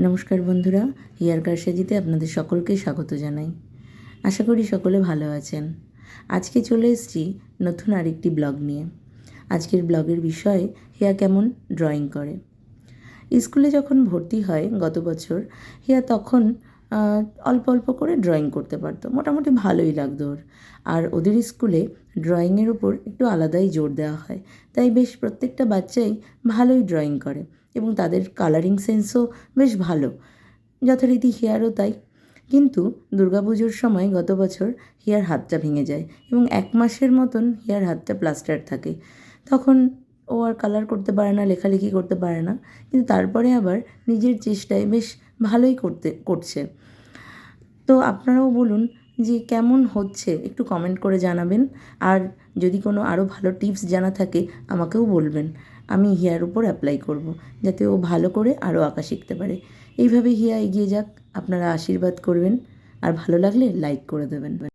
নমস্কার বন্ধুরা হিয়ার কারসাজিতে আপনাদের সকলকে স্বাগত জানাই। আশা করি সকলে ভালো আছেন। আজকে চলে এসেছি নতুন আরেকটি ব্লগ নিয়ে। আজকের ব্লগের বিষয়, হিয়া কেমন ড্রয়িং করে। স্কুলে যখন ভর্তি হয় গত বছর, হিয়া তখন অল্প অল্প করে ড্রয়িং করতে পারতো। মোটামুটি ভালোই লাগতো ওর। আর ওদের স্কুলে ড্রয়িংয়ের উপর একটু আলাদাই জোর দেওয়া হয়। তাই বেশ প্রত্যেকটা বাচ্চাই ভালোই ড্রয়িং করে। এবং তাদের কালারিং সেন্সও বেশ ভালো। যথারীতি হেয়ারও তাই। কিন্তু দুর্গাপুজোর সময় গত বছর হেয়ার হাতটা ভেঙে যায় এবং এক মাসের মতন হেয়ার হাতটা প্লাস্টার থাকে। তখন ও আর কালার করতে পারে না, লেখালেখি করতে পারে না। কিন্তু তারপরে আবার নিজের চেষ্টায় বেশ ভালোই করতে, করছে। তো আপনারাও বলুন যে কেমন হচ্ছে একটু কমেন্ট করে জানাবেন। আর যদি কোনো আরও ভালো টিপস জানা থাকে, আমাকেও বলবেন। আমি হিয়ার উপর অ্যাপ্লাই করব, যাতে ও ভালো করে আরও আঁকা শিখতে পারে। এইভাবে হিয়া এগিয়ে যাক। আপনারা আশীর্বাদ করবেন। আর ভালো লাগলে লাইক করে দেবেন।